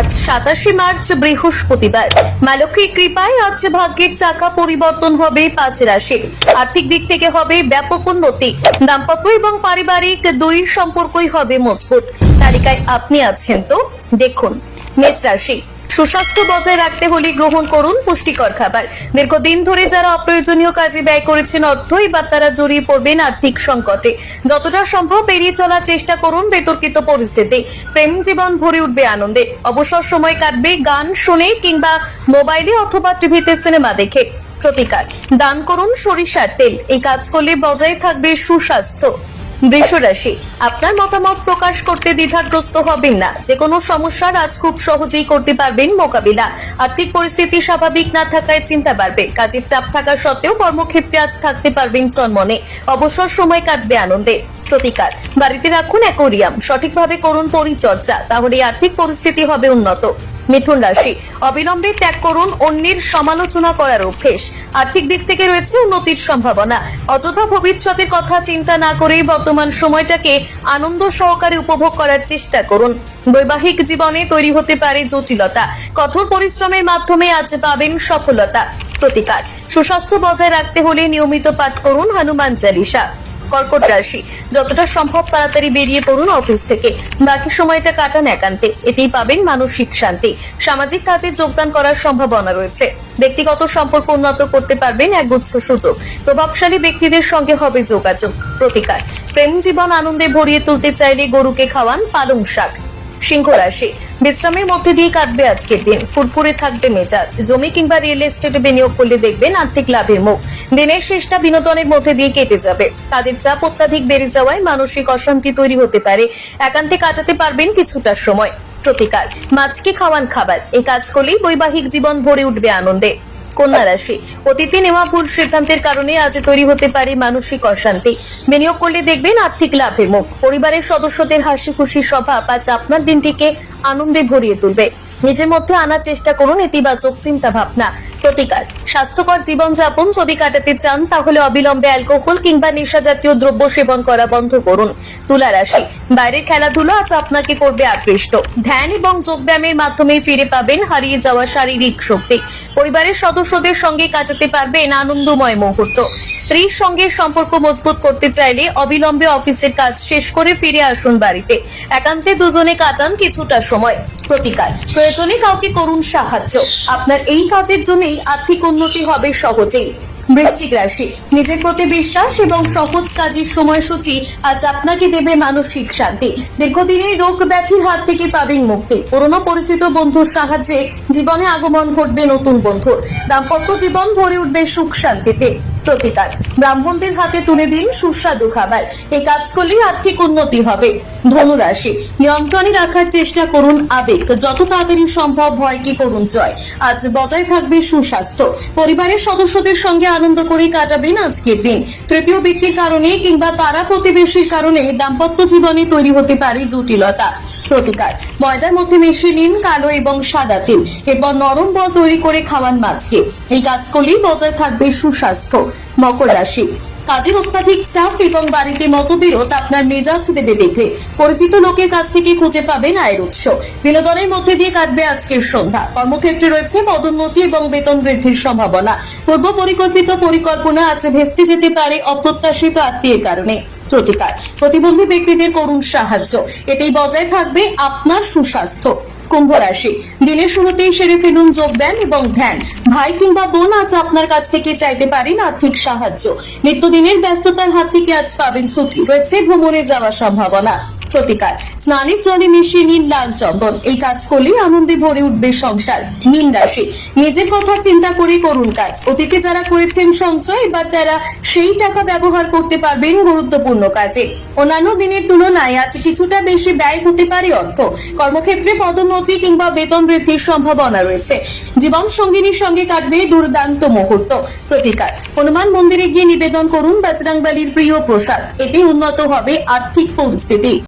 আজ সাতাশে মার্চ, বৃহস্পতিবার। মালক্ষীর কৃপায় আজ ভাগ্যের চাকা পরিবর্তন হবে পাঁচ রাশি। আর্থিক দিক থেকে হবে ব্যাপক উন্নতি। দাম্পত্য এবং পারিবারিক দুই সম্পর্কই হবে মজবুত। তালিকায় আপনি আছেন তো? দেখুন। মেষ রাশি। সুস্বাস্থ্য বজায় রাখতে হলে গ্রহণ করুন পুষ্টিকর খাবার। দীর্ঘদিন ধরে যারা অপ্রয়োজনীয় কাজে ব্যয় করেছেন অর্থ এবার তারা জড়িয়ে পড়বেন আর্থিক সংকটে। যতটা সম্ভব এড়িয়ে চলার চেষ্টা করুন বিতর্কিত পরিস্থিতি। প্রেম জীবন ভরে উঠবে আনন্দে। অবসর সময় কাটবে গান শুনে কিংবা মোবাইলে অথবা টিভিতে সিনেমা দেখে। প্রতিকার। দান করুন সরিষার তেল। এই কাজ করলে বজায় থাকবে সুস্বাস্থ্য। বৃষ রাশি আপনার মতামত প্রকাশ করতে দ্বিধাগ্রস্ত হবেন না। যে কোনো সমস্যার আজ খুব সহজেই করতে পারবেন মোকাবিলা। আর্থিক পরিস্থিতি স্বাভাবিক না থাকায় চিন্তা বাড়বে। কাজের চাপ থাকা সত্ত্বেও কর্মক্ষেত্রে আজ থাকতে পারবেন চনমনে। অবসর সময় কাটবে আনন্দে। প্রতিকার, বাড়িতে রাখুন অ্যাকোরিয়াম। সঠিকভাবে করুন পরিচর্যা। তাহলে আর্থিক পরিস্থিতি হবে উন্নত। মিথুন রাশি। অবিলম্বে ত্যাগ করুন, অন্যের সমালোচনা করার অভ্যেস। আর্থিক দিক থেকে রয়েছে উন্নতির সম্ভাবনা। অযথা ভবিষ্যতের কথা চিন্তা না করে বর্তমান সময়টাকে আনন্দ সহকারে উপভোগ করার চেষ্টা করুন। বৈবাহিক জীবনে তৈরি হতে পারে জটিলতা। কঠোর পরিশ্রমের মাধ্যমে আজ পাবেন সফলতা। প্রতিকার। সুস্বাস্থ্য বজায় রাখতে হলে নিয়মিত পাঠ করুন হনুমান চালিসা। কর্কট রাশি। যতটা সম্ভব তাড়াতাড়ি বেরিয়ে পড়ুন অফিস থেকে। বাকি সময়টা কাটান একান্তে। এতেই পাবেন মানসিক শান্তি। সামাজিক কাজে যোগদান করার সম্ভাবনা রয়েছে। ব্যক্তিগত সম্পর্ক উন্নত করতে পারবেন এক গুচ্ছ সুযোগ। প্রভাবশালী ব্যক্তিদের সঙ্গে হবে যোগাযোগ, প্রতিকার। প্রেম জীবন আনন্দে ভরিয়ে তুলতে চাইলে গরুকে খাওয়ান পালং শাক। সিংহ রাশি। বিশ্রামের মধ্যে দিয়ে কাটবে আজকের দিন। ফুরফুরে থাকবে মেজাজ। জমি কিংবা রিয়েল এস্টেটে বিনিয়োগ করলে দেখবেন আর্থিক লাভের মুখ। দিনের শেষটা বিনোদনের মধ্যে দিয়ে কেটে যাবে। কাজের চাপ অত্যাধিক বেড়ে যাওয়ায় মানসিক অশান্তি তৈরি হতে পারে। একান্তে কাটাতে পারবেন কিছুটা সময়। প্রতিকার। মাছকে খাওয়ান খাবার। এই কাজ করলেই বৈবাহিক জীবন ভরে উঠবে আনন্দে। কন্যা রাশি। অতীতে নেওয়া ভুল সিদ্ধান্তের কারণে আজ তৈরি হতে পারে মানসিক অশান্তি। বিনিয়োগ করলে দেখবেন আর্থিক লাভের মুখ। পরিবারের সদস্যদের হাসি খুশি স্বভাব আজ আপনার দিনটিকে আনন্দে ভরিয়ে তুলবে। নিজের মধ্যে আনার চেষ্টা করুন ইতিবাচক চিন্তা ভাবনা প্রতিকার। স্বাস্থ্যকর জীবনযাপন যদি কাটাতে চান, তাহলে অবিলম্বে অ্যালকোহল কিংবা নেশা জাতীয় দ্রব্য সেবন করা বন্ধ করুন। তুলা রাশি। বাইরের খেলাধুলো আজ আপনাকে করবে আকৃষ্ট। ধ্যান এবং যোগব্যায়ামের মাধ্যমে ফিরে পাবেন হারিয়ে যাওয়া শারীরিক শক্তি। পরিবারের সদস্যদের সঙ্গে কাটাতে পারবেন আনন্দময় মুহূর্ত। স্ত্রীর সঙ্গে সম্পর্ক মজবুত করতে চাইলে অবিলম্বে অফিসের কাজ শেষ করে ফিরে আসুন বাড়িতে। একান্তে দুজনে কাটান কিছুটা সময়। প্রতিকার, প্রয়োজনে কাউকে করুন সাহায্য। আপনার এই কাজের জন্যই আর্থিক উন্নতি হবে সহজেই। বৃশ্চিক রাশি। নিজের প্রতি বিশ্বাস এবং সহজ কাজের সময়সূচি আজ আপনাকে দেবে মানসিক শান্তি। দীর্ঘদিনের রোগ ব্যাধির হাত থেকে পাবেন মুক্তি। পুরনো পরিচিত বন্ধুর সাহায্যে জীবনে আগমন ঘটবে নতুন বন্ধুর। দাম্পত্য জীবন ভরে উঠবে সুখ শান্তিতে। প্রতিকার। ব্রাহ্মণদের হাতে তুলে দিন সুস্বাদু খাবার। এই কাজ করলেই আর্থিক উন্নতি হবে। ধনুরাশি, নিয়ন্ত্রণে রাখার চেষ্টা করুন আবেগ। যত তাড়াতাড়ি সম্ভব ভয়কে করুন জয়। আজ বজায় থাকবে সুস্বাস্থ্য। পরিবারের সদস্যদের সঙ্গে আনন্দ করে কাটাবেন আজকের দিন। তৃতীয় ব্যক্তির কারণে কিংবা পাড়া প্রতিবেশীর কারণে দাম্পত্য জীবনে তৈরি হতে পারে জটিলতা। প্রতিকার। ময়দার মধ্যে মিশিয়ে নিন কালো এবং সাদা তিল। এরপর নরম বল তৈরি করে খাওয়ান মাছকে। এই কাজ করলেই বজায় থাকবে সুস্বাস্থ্য। মকর রাশি। কাজের অত্যাধিক চাপ এবং বাড়িতে মতবিরোধ আপনার মেজাজ দেবে দেখলে। পরিচিত লোকের কাছ থেকে খুঁজে পাবেন আয়ের উৎস। বিনোদনের মধ্যে দিয়ে কাটবে আজকের সন্ধ্যা। কর্মক্ষেত্রে রয়েছে পদোন্নতি এবং বেতন বৃদ্ধির সম্ভাবনা। পূর্ব পরিকল্পিত পরিকল্পনা আজ ভেস্তে যেতে পারে অপ্রত্যাশিত আত্মীয়ের কারণে। প্রতিকার। প্রতিবন্ধী ব্যক্তিদের করুন সাহায্য। এতেই বজায় থাকবে আপনার সুস্বাস্থ্য। কুম্ভ রাশি। দিনের শুরুতেই সেরে ফেলুন যোগ দেন এবং ধ্যান। ভাই কিংবা বোন আজ আপনার কাছ থেকে চাইতে পারেন আর্থিক সাহায্য। নিত্যদিনের ব্যস্ততার হাত থেকে আজ পাবেন ছুটি। রয়েছে ভ্রমণে যাওয়ার সম্ভাবনা। প্রতিকার। স্নানের জলে মিশিয়ে নিন লাল চন্দন। এই কাজ করলে আনন্দে ভরে উঠবে সংসার। মীন রাশি। নিজের কথা চিন্তা করে করুন কাজ। অতীতে যারা করেছেন সঞ্চয়, এবার তারা সেই টাকা ব্যবহার করতে পারবেন গুরুত্বপূর্ণ কাজে। অন্যান্য দিনের তুলনায় আজ কিছুটা বেশি ব্যয় হতে পারে অর্থ। কর্মক্ষেত্রে পদোন্নতি কিংবা বেতন বৃদ্ধির সম্ভাবনা রয়েছে। জীবন সঙ্গিনীর সঙ্গে কাটবে দুর্দান্ত মুহূর্ত। প্রতিকার। হনুমান মন্দিরে গিয়ে নিবেদন করুন বজরংবলির প্রিয় প্রসাদ। এতে উন্নত হবে আর্থিক পরিস্থিতি।